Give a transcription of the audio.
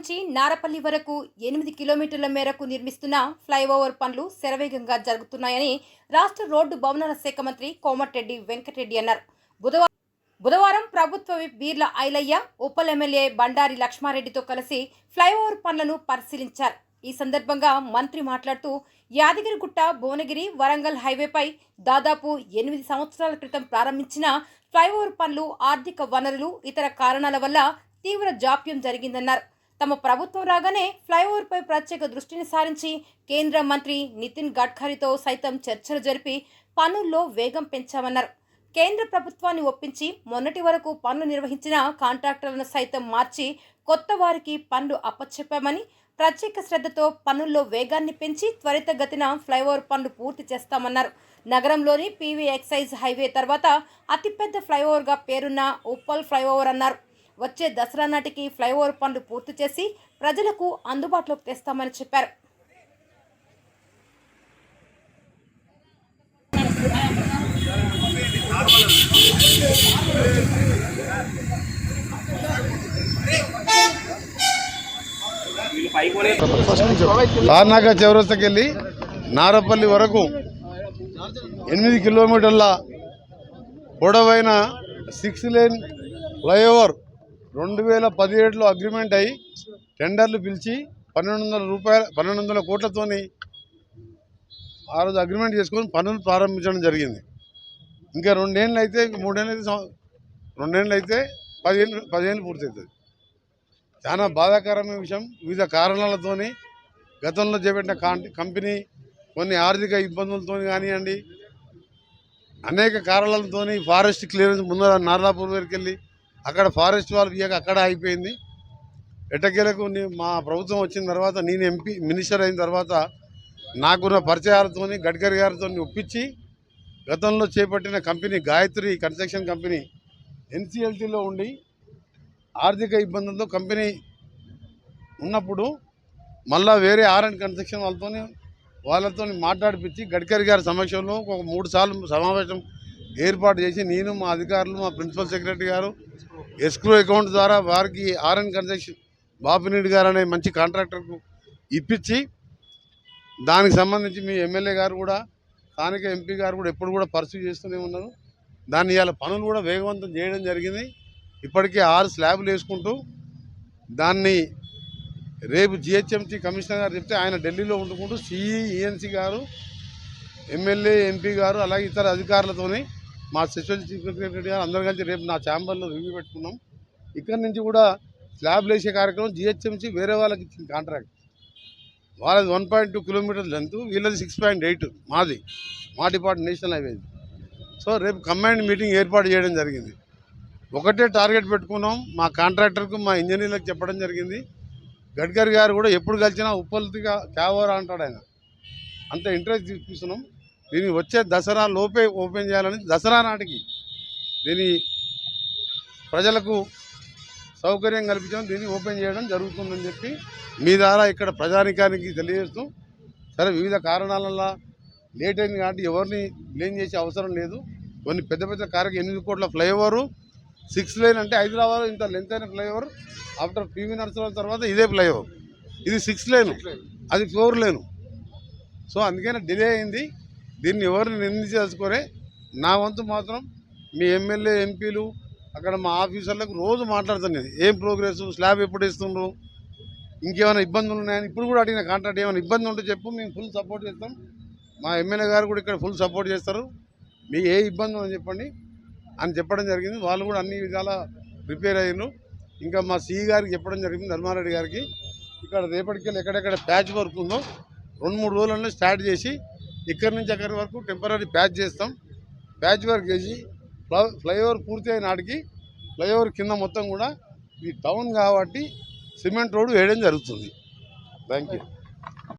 నుంచి నారపల్లి వరకు ఎనిమిది కిలోమీటర్ల మేరకు నిర్మిస్తున్న ఫ్లైఓవర్ పనులు శరవేగంగా జరుగుతున్నాయని రాష్ట్ర రోడ్డు భవనాల శాఖ మంత్రి కోమటిరెడ్డి వెంకటరెడ్డి అన్నారు. బుధవారం బుధవారం ప్రభుత్వ విప్ బీర్ల ఐలయ్య ఉప్పల్ ఎమ్మెల్యే బండారి లక్ష్మారెడ్డితో కలిసి ఫ్లైఓవర్ పనులను పరిశీలించారు. ఈ సందర్భంగా మంత్రి మాట్లాడుతూ యాదగిరిగుట్ట భువనగిరి వరంగల్ హైవేపై దాదాపు ఎనిమిది సంవత్సరాల క్రితం ప్రారంభించిన ఫ్లైఓవర్ పనులు ఆర్థిక వనరులు ఇతర కారణాల వల్ల తీవ్ర జాప్యం జరిగిందన్నారు. తమ ప్రభుత్వం రాగానే ఫ్లైఓవర్పై ప్రత్యేక దృష్టిని సారించి కేంద్ర మంత్రి నితిన్ గడ్కరీతో సైతం చర్చలు జరిపి పనుల్లో వేగం పెంచామన్నారు. కేంద్ర ప్రభుత్వాన్ని ఒప్పించి మొన్నటి వరకు పనులు నిర్వహించిన కాంట్రాక్టర్లను సైతం మార్చి కొత్త వారికి పనులు అప్పచెప్పామని ప్రత్యేక శ్రద్ధతో పనుల్లో వేగాన్ని పెంచి త్వరితగతిన ఫ్లైఓవర్ పనులు పూర్తి చేస్తామన్నారు. నగరంలోని పీవీ ఎక్సైజ్ హైవే తర్వాత అతిపెద్ద ఫ్లైఓవర్గా పేరున్న ఉప్పల్ ఫ్లైఓవర్ అన్నారు. వచ్చే దసరా నాటికి ఫ్లైఓవర్ పనులు పూర్తి చేసి ప్రజలకు అందుబాటులోకి తెస్తామని చెప్పారు. తార్నాక చౌరస్తకి వెళ్ళి నారపల్లి వరకు ఎనిమిది కిలోమీటర్ల పొడవైన సిక్స్ లేన్ ఫ్లైఓవర్ రెండు వేల పదిహేడులో అగ్రిమెంట్ అయ్యి టెండర్లు పిలిచి పన్నెండు వందల రూపాయల పన్నెండు వందల కోట్లతోని ఆ రోజు అగ్రిమెంట్ చేసుకొని పనులు ప్రారంభించడం జరిగింది. ఇంకా రెండేళ్ళు అయితే మూడేళ్ళు అయితే రెండేళ్ళు అయితే పదిహేను పదిహేను పూర్తవుతుంది. చాలా బాధాకరమైన విషయం. వివిధ కారణాలతోని గతంలో చేపట్టిన కంపెనీ కొన్ని ఆర్థిక ఇబ్బందులతో కానివ్వండి అనేక కారణాలతోని ఫారెస్ట్ క్లియరెన్స్ ముందర నార్లాపూర్ దగ్గరికి వెళ్ళి అక్కడ ఫారెస్ట్ వాళ్ళు ఇయ్యక అక్కడ అయిపోయింది ఎట్టకేలకు మా ప్రభుత్వం వచ్చిన తర్వాత నేను ఎంపీ మినిస్టర్ అయిన తర్వాత నాకున్న పరిచయాలతోని గడ్కరీ గారితో ఒప్పించి గతంలో చేపట్టిన కంపెనీ గాయత్రి కన్స్ట్రక్షన్ కంపెనీ ఎన్సిఎల్టీలో ఉండి ఆర్థిక ఇబ్బందులతో కంపెనీ ఉన్నప్పుడు మళ్ళా వేరే ఆర్ అండ్ కన్స్ట్రక్షన్ వాళ్ళతో వాళ్ళతో మాట్లాడిపించి గడ్కరీ గారి సమక్షంలో ఒక మూడు సార్లు సమావేశం ఏర్పాటు చేసి నేను మా అధికారులు మా ప్రిన్సిపల్ సెక్రటరీ గారు ఎస్క్రో అకౌంట్ ద్వారా వారికి ఆర్ఎన్ అండ్ కన్స్ట్రక్షన్ బాపినీడి గారు అనే మంచి కాంట్రాక్టర్కు ఇప్పించి దానికి సంబంధించి మీ ఎమ్మెల్యే గారు కూడా స్థానిక ఎంపీ గారు కూడా ఎప్పుడు కూడా పర్సూ చేస్తూనే ఉన్నారు. దాన్ని ఇవాళ పనులు కూడా వేగవంతం చేయడం జరిగింది. ఇప్పటికే ఆరు స్లాబ్లు వేసుకుంటూ దాన్ని రేపు జిహెచ్ఎంసీ కమిషనర్ గారు చెప్తే ఆయన ఢిల్లీలో ఉండుకుంటూ సిఈ ఈఎన్సీ గారు ఎమ్మెల్యే ఎంపీ గారు అలాగే ఇతర అధికారులతోని మా సెషన్ చీఫ్ సెక్రటరీ గారు అందరం కలిసి రేపు నా ఛాంబర్లో రివ్యూ పెట్టుకున్నాం. ఇక్కడి నుంచి కూడా స్లాబ్లు వేసే కార్యక్రమం జిహెచ్ఎంసీ వేరే వాళ్ళకి ఇచ్చింది కాంట్రాక్ట్ వాళ్ళది one point two kilometer length వీళ్ళది సిక్స్ పాయింట్ ఎయిట్ మాది మా డిపార్ట్ నేషనల్ హైవేది సో రేపు కంబైండ్ మీటింగ్ ఏర్పాటు చేయడం జరిగింది. ఒకటే టార్గెట్ పెట్టుకున్నాం. మా కాంట్రాక్టర్కు మా ఇంజనీర్లకు చెప్పడం జరిగింది. గడ్కరీ గారు కూడా ఎప్పుడు కలిసినా ఉప్పల్తిగా క్యావోరా అంటాడు ఆయన. అంత ఇంట్రెస్ట్ చూపిస్తున్నాం దీన్ని వచ్చే దసరా లోపే ఓపెన్ చేయాలని దసరా నాటికి దీని ప్రజలకు సౌకర్యం కల్పించడం దీన్ని ఓపెన్ చేయడం జరుగుతుందని చెప్పి మీ ద్వారా ఇక్కడ ప్రజానికానికి తెలియజేస్తూ సరే వివిధ కారణాల వల్ల లేట్ అయింది కాబట్టి ఎవరిని బ్లేమ్ చేసే అవసరం లేదు. కొన్ని పెద్ద పెద్ద కార్యక్రమం ఎనిమిది కోట్ల ఫ్లైఓవరు సిక్స్ లైన్ అంటే హైదరాబాద్ ఇంత లెంత్ అయిన ఫ్లైఓవర్ ఆఫ్టర్ పివి నరసింహ తర్వాత ఇదే ఫ్లైఓవర్. ఇది సిక్స్ లేను అది ఫోర్ లేను. సో అందుకనే డిలే అయింది. దీన్ని ఎవరిని నిందించదలుచుకోరే నా వంతు మాత్రం మీ ఎమ్మెల్యే ఎంపీలు అక్కడ మా ఆఫీసర్లకు రోజు మాట్లాడుతాను నేను. ఏం ప్రోగ్రెస్ స్లాబ్ ఎప్పుడు ఇస్తుండ్రు? ఇంకేమైనా ఇబ్బందులు ఉన్నాయని ఇప్పుడు కూడా అడిగిన కాంట్రాక్ట్ ఏమైనా ఇబ్బంది ఉంటే చెప్పు మేము ఫుల్ సపోర్ట్ చేస్తాం. మా ఎమ్మెల్యే గారు కూడా ఇక్కడ ఫుల్ సపోర్ట్ చేస్తారు. మీకు ఏ ఇబ్బంది ఉందని చెప్పండి. అని చెప్పడం జరిగింది. వాళ్ళు కూడా అన్ని విధాల ప్రిపేర్ అయ్యారు ఇంకా మా సిఈ గారికి చెప్పడం జరిగింది ధర్మారెడ్డి గారికి. ఇక్కడ రేపటికెళ్ళి ఎక్కడెక్కడ ప్యాచ్ వర్క్ ఉందో రెండు మూడు రోజులలో స్టార్ట్ చేసి ఇక్కడి నుంచి అక్కడి వరకు టెంపరీ ప్యాచ్ చేస్తాం. ప్యాచ్ వర్క్ చేసి ఫ్లై ఫ్లైఓవర్ పూర్తి అయిన నాటికి ఫ్లైఓవర్ కింద మొత్తం కూడా ఈ టౌన్ కాబట్టి సిమెంట్ రోడ్డు వేయడం జరుగుతుంది. Thank you